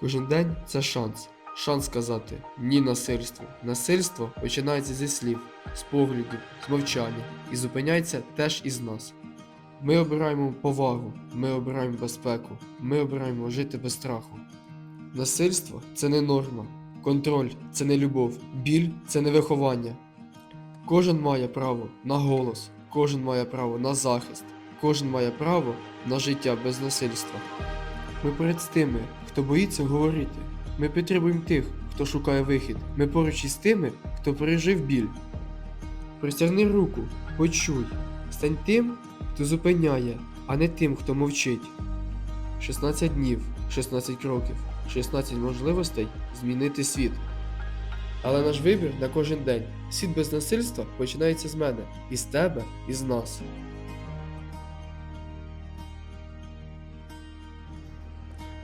Кожен день це шанс. Шанс сказати ні насильству. Насильство починається зі слів, з поглядів, з мовчання і зупиняється теж із нас. Ми обираємо повагу, ми обираємо безпеку, ми обираємо жити без страху. Насильство це не норма, контроль це не любов, біль це не виховання. Кожен має право на голос, кожен має право на захист, кожен має право на життя без насильства. Ми поряд з тими, хто боїться говорити. Ми підтримуємо тих, хто шукає вихід. Ми поруч із тими, хто пережив біль. Простягни руку, почуй. Стань тим, хто зупиняє, а не тим, хто мовчить. 16 днів, 16 кроків, 16 можливостей змінити світ. Але наш вибір на кожен день. Світ без насильства починається з мене, із тебе, із нас.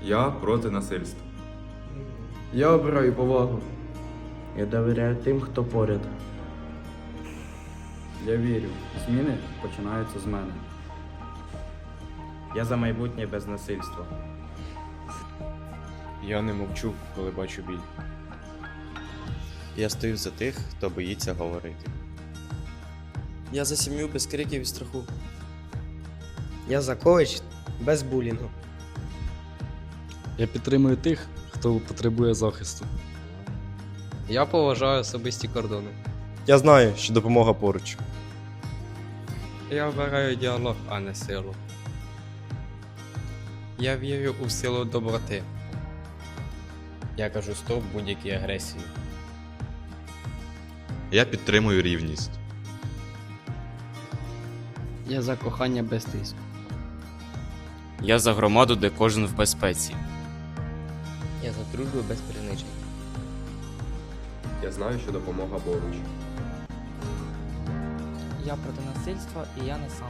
Я проти насильства. Я обираю повагу. Я довіряю тим, хто поряд. Я вірю, зміни починаються з мене. Я за майбутнє без насильства. Я не мовчу, коли бачу біль. Я стою за тих, хто боїться говорити. Я за сім'ю без криків і страху. Я за коуч без булінгу. Я підтримую тих, хто потребує захисту. Я поважаю особисті кордони. Я знаю, що допомога поруч. Я обираю діалог, а не силу. Я вірю у силу доброти. Я кажу стоп будь-якій агресії. Я підтримую рівність. Я за кохання без тиску. Я за громаду, де кожен в безпеці. Я за дружбу без принижень. Я знаю, що допомога поруч. Я проти насильства і я не сам.